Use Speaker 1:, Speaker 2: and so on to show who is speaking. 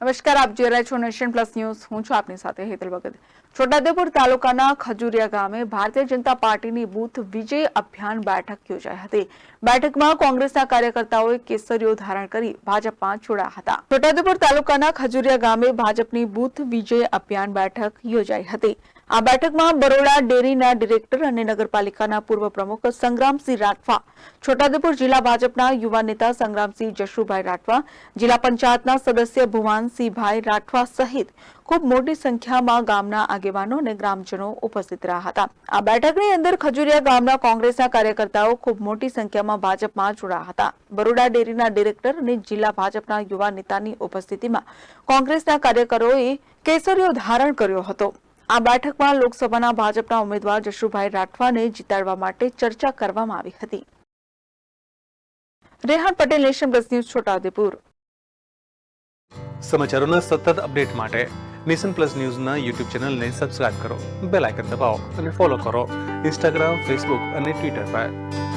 Speaker 1: નમસ્કાર, આપ જોઈ રહ્યા છો નેશન પ્લસ ન્યૂઝ. હું છું આપની સાથે હેતલ ભગત. છોટાઉદેપુર તાલુકાના ખજુરિયા ગામે ભારતીય જનતા પાર્ટીની બૂથ વિજય અભિયાન બેઠક યોજાઈ હતી. બેઠકમાં કોંગ્રેસના કાર્યકર્તાઓએ કેસરીઓ ધારણ કરી ભાજપમાં જોડાયા હતા. છોટાઉદેપુર તાલુકાના ખજુરિયા ગામે ભાજપની બૂથ વિજય અભિયાન બેઠક યોજાઈ હતી. આ બેઠકમાં બરોડા ડેરીના ડિરેક્ટર અને નગરપાલિકાના પૂર્વ પ્રમુખ સંગ્રામસિંહ રાઠવા, છોટાઉદેપુર જિલ્લા ભાજપના યુવા નેતા સંગ્રામસિંહ જશુભાઈ રાઠવા, જિલ્લા પંચાયતના સદસ્ય ભુવાનસિંહભાઈ રાઠવા સહિત ખૂબ મોટી સંખ્યામાં ગામના આગેવાનો અને ગ્રામજનો ઉપસ્થિત રહ્યા હતા. આ બેઠકની અંદર ખજુરિયા ગામના કોંગ્રેસના કાર્યકર્તાઓ ખૂબ મોટી સંખ્યામાં ભાજપમાં જોડાયા હતા. બરોડા ડેરીના ડિરેક્ટર અને જિલ્લા ભાજપના યુવા નેતાની ઉપસ્થિતિમાં કોંગ્રેસના કાર્યકરોએ કેસરીઓ ધારણ કર્યો હતો. આ બેઠકમાં લોકસભાના ભાજપના ઉમેદવાર જશુભાઈ રાઠવાને જીતાડવા માટે ચર્ચા કરવામાં આવી હતી. Rehan Patel, nation plus news, Chhota Udepur.
Speaker 2: સમાચારોના સતત અપડેટ માટે નેશન પ્લસ ન્યૂઝના યુટ્યુબ ચેનલને સબસ્ક્રાઇબ કરો, બેલ આઇકન દબાવો અને ફોલો કરો. ઇન્સ્ટાગ્રામ, ફેસબુક અને ટ્વિટર પર.